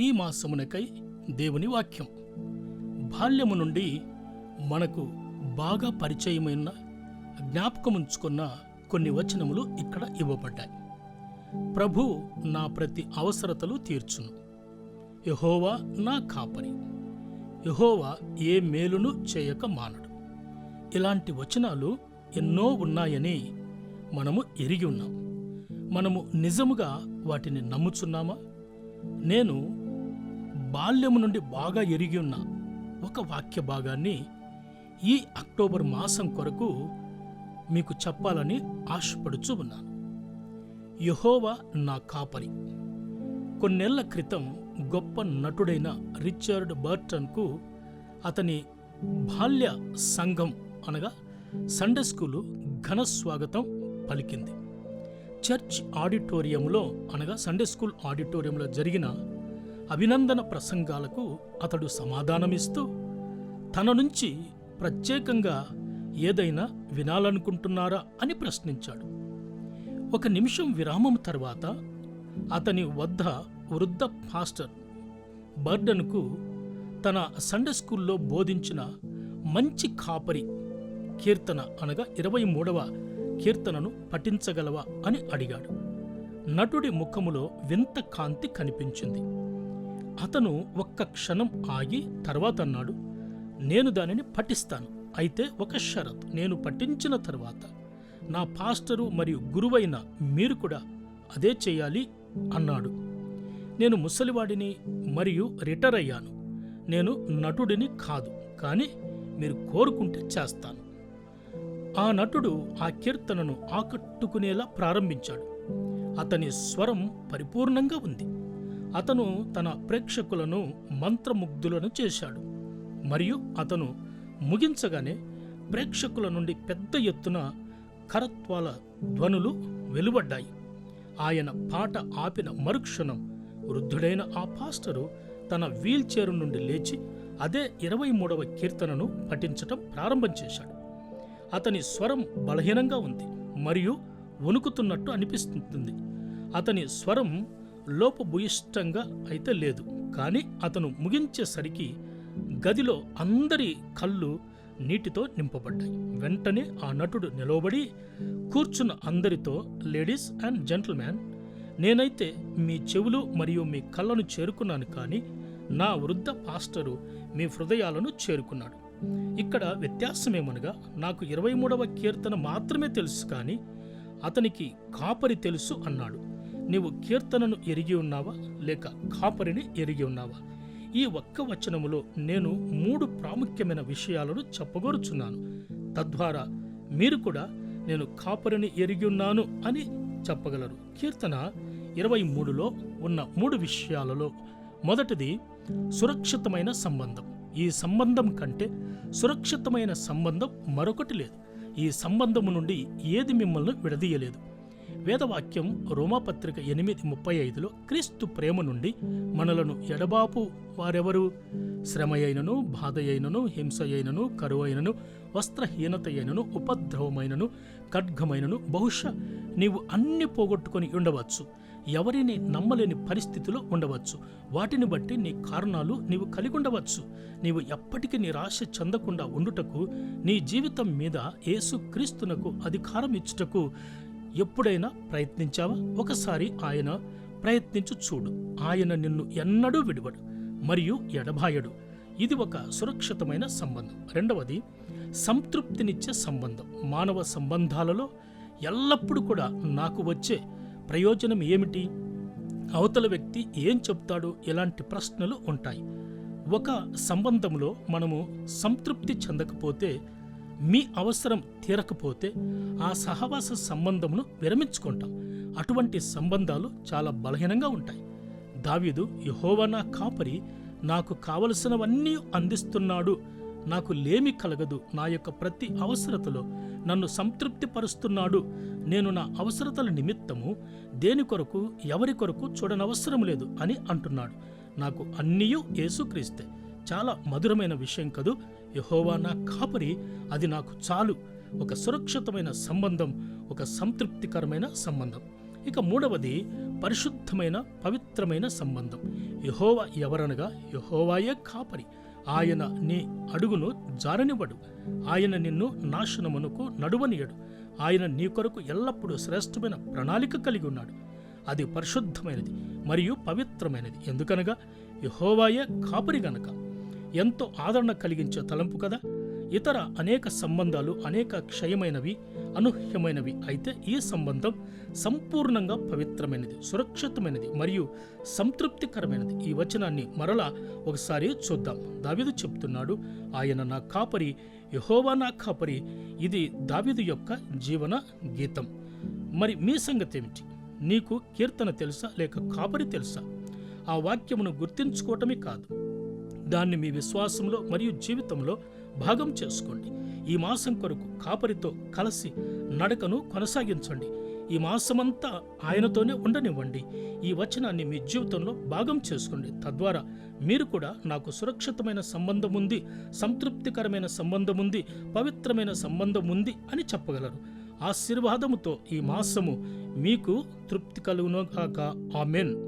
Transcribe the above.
ఈ మాసమునకై దేవుని వాక్యం. బాల్యము నుండి మనకు బాగా పరిచయమైన జ్ఞాపకముంచుకున్న కొన్ని వచనములు ఇక్కడ ఇవ్వబడ్డాయి. ప్రభు నా ప్రతి అవసరతలు తీర్చును. యహోవా నా కాపరి. యహోవా ఏ మేలును చేయక మానడు. ఇలాంటి వచనాలు ఎన్నో ఉన్నాయని మనము ఎరిగి ఉన్నాం. మనము నిజముగా వాటిని నమ్ముచున్నామా? నేను బాల్యము నుండి బాగా ఎరిగి ఉన్న ఒక వాక్య భాగాన్ని ఈ అక్టోబర్ మాసం కొరకు మీకు చెప్పాలని ఆశపడుచు ఉన్నాను. యహోవా నా కాపరి. కొన్నేళ్ళ క్రితం గొప్ప నటుడైన రిచర్డ్ బర్టన్కు అతని బాల్య సంఘం అనగా సండే స్కూలు ఘన స్వాగతం పలికింది. చర్చ్ ఆడిటోరియంలో అనగా సండే స్కూల్ ఆడిటోరియంలో జరిగిన అభినందన ప్రసంగాలకు అతడు సమాధానమిస్తూ తన నుంచి ప్రత్యేకంగా ఏదైనా వినాలనుకుంటున్నారా అని ప్రశ్నించాడు. ఒక నిమిషం విరామం తర్వాత అతని వద్ద వృద్ధ పాస్టర్ బర్డన్కు తన సండే స్కూల్లో బోధించిన మంచి కాపరి కీర్తన అనగా ఇరవై మూడవ కీర్తనను పఠించగలవా అని అడిగాడు. నటుడి ముఖములో వింత కాంతి కనిపించింది. అతను ఒక్క క్షణం ఆగి తర్వాత అన్నాడు నేను దానిని పఠిస్తాను. అయితే ఒక షరత్. నేను పఠించిన తర్వాత నా పాస్టరు మరియు గురువైన మీరు కూడా అదే చేయాలి అన్నాడు. నేను ముసలివాడిని మరియు రిటైర్ అయ్యాను. నేను నటుడిని కాదు కానీ మీరు కోరుకుంటే చేస్తాను. ఆ నటుడు ఆ కీర్తనను ఆకట్టుకునేలా ప్రారంభించాడు. అతని స్వరం పరిపూర్ణంగా ఉంది. అతను తన ప్రేక్షకులను మంత్రముగ్ధులను చేశాడు. మరియు అతను ముగించగానే ప్రేక్షకుల నుండి పెద్ద ఎత్తున కరత్వాల ధ్వనులు వెలువడ్డాయి. ఆయన పాట ఆపిన మరుక్షణం వృద్ధుడైన ఆ పాస్టరు తన వీల్ చైర్ నుండి లేచి అదే ఇరవై మూడవ కీర్తనను పఠించటం ప్రారంభం చేశాడు. అతని స్వరం బలహీనంగా ఉంది మరియు వణుకుతున్నట్టు అనిపిస్తుంది. అతని స్వరం లోపభూయిష్టంగా అయితే లేదు. కానీ అతను ముగించేసరికి గదిలో అందరి కళ్ళు నీటితో నింపబడ్డాయి. వెంటనే ఆ నటుడు నిలవబడి కూర్చున్న అందరితో లేడీస్ అండ్ జెంటిల్మ్యాన్ నేనైతే మీ చెవులు మరియు మీ కళ్ళను చేరుకున్నాను కానీ నా వృద్ధ పాస్టరు మీ హృదయాలను చేరుకున్నాడు. ఇక్కడ వ్యత్యాసమేమనగా నాకు ఇరవై మూడవ కీర్తన మాత్రమే తెలుసు కానీ అతనికి కాపరి తెలుసు అన్నాడు. నీవు కీర్తనను ఎరిగి ఉన్నావా? లేక కాపరిని ఎరిగి ఉన్నావా? ఈ ఒక్క వచనములో నేను మూడు ప్రాముఖ్యమైన విషయాలను చెప్పగోరుచున్నాను. తద్వారా మీరు కూడా నేను కాపరిని ఎరిగి ఉన్నాను అని చెప్పగలరు. కీర్తన ఇరవై మూడులో ఉన్న మూడు విషయాలలో మొదటిది సురక్షితమైన సంబంధం. ఈ సంబంధం కంటే సురక్షితమైన సంబంధం మరొకటి లేదు. ఈ సంబంధము నుండి ఏది మిమ్మల్ని విడదీయలేదు. వేదవాక్యం రోమాపత్రిక ఎనిమిది ముప్పై ఐదులో క్రీస్తు ప్రేమ నుండి మనలను ఎడబాపు వారెవరు? శ్రమ అయినను బాధ అయినను హింస అయినను కరువు అయినను వస్త్రహీనత అయినను ఉపద్రవమైనను ఖడ్గమైనను బహుశా నీవు అన్ని పోగొట్టుకొని ఉండవచ్చు. ఎవరిని నమ్మలేని పరిస్థితిలో ఉండవచ్చు. వాటిని బట్టి నీ కారణాలు నీవు కలిగి ఉండవచ్చు నీవు ఎప్పటికీ నిరాశ చెందకుండా ఉండుటకు నీ జీవితం మీద యేసుక్రీస్తునకు అధికారం ఇచ్చుటకు ఎప్పుడైనా ప్రయత్నించావా? ఒకసారి ఆయన ప్రయత్నించు చూడు. ఆయన నిన్ను ఎన్నడూ విడివడు మరియు ఎడబాయడు. ఇది ఒక సురక్షితమైన సంబంధం. రెండవది సంతృప్తినిచ్చే సంబంధం. మానవ సంబంధాలలో ఎల్లప్పుడూ కూడా నాకు వచ్చే ప్రయోజనం ఏమిటి? అవతల వ్యక్తి ఏం చెప్తాడు ఇలాంటి ప్రశ్నలు ఉంటాయి. ఒక సంబంధంలో మనము సంతృప్తి చెందకపోతే మీ అవసరం తీరకపోతే ఆ సహవాస సంబంధమును విరమించుకుంటాం. అటువంటి సంబంధాలు చాలా బలహీనంగా ఉంటాయి. దావీదు యహోవనా కాపరి నాకు కావలసినవన్నీ అందిస్తున్నాడు. నాకు లేమి కలగదు. నా యొక్క ప్రతి అవసరతలో నన్ను సంతృప్తిపరుస్తున్నాడు. నేను నా అవసరతల నిమిత్తము దేని కొరకు ఎవరి కొరకు చూడనవసరం లేదు అని అంటున్నాడు. నాకు అన్నీయూ యేసుక్రీస్తే. చాలా మధురమైన విషయం కదూ? యహోవా నా కాపరి అది నాకు చాలు. ఒక సురక్షితమైన సంబంధం ఒక సంతృప్తికరమైన సంబంధం. ఇక మూడవది పరిశుద్ధమైన పవిత్రమైన సంబంధం. యహోవా ఎవరనగా యహోవాయే కాపరి. ఆయన నీ అడుగును జారనివ్వడు. ఆయన నిన్ను నాశనమునకు నడువనియడు ఆయన నీ కొరకు ఎల్లప్పుడూ శ్రేష్టమైన ప్రణాళిక కలిగి ఉన్నాడు. అది పరిశుద్ధమైనది మరియు పవిత్రమైనది. ఎందుకనగా యహోవాయే కాపరి గనక. ఎంతో ఆదరణ కలిగించే తలంపు కదా? ఇతర అనేక సంబంధాలు అనేక క్షయమైనవి అనూహ్యమైనవి అయితే ఈ సంబంధం సంపూర్ణంగా పవిత్రమైనది సురక్షితమైనది మరియు సంతృప్తికరమైనది. ఈ వచనాన్ని మరలా ఒకసారి చూద్దాం. దావిదు చెప్తున్నాడు ఆయన నా కాపరి యహోవా నా కాపరి. ఇది దావిదు యొక్క జీవన గీతం. మరి మీ సంగతి ఏమిటి? నీకు కీర్తన తెలుసా లేక కాపరి తెలుసా? ఆ వాక్యమును గుర్తించుకోవటమే కాదు. దాన్ని మీ విశ్వాసంలో మరియు జీవితంలో భాగం చేసుకోండి. ఈ మాసం కొరకు కాపరితో కలిసి నడకను కొనసాగించండి. ఈ మాసమంతా ఆయనతోనే ఉండనివ్వండి. ఈ వచనాన్ని మీ జీవితంలో భాగం చేసుకోండి. తద్వారా మీరు కూడా నాకు సురక్షితమైన సంబంధం ఉంది సంతృప్తికరమైన సంబంధం ఉంది పవిత్రమైన సంబంధం ఉంది అని చెప్పగలరు. ఆశీర్వాదముతో ఈ మాసము మీకు తృప్తి కలుగును కాక ఆమెన్.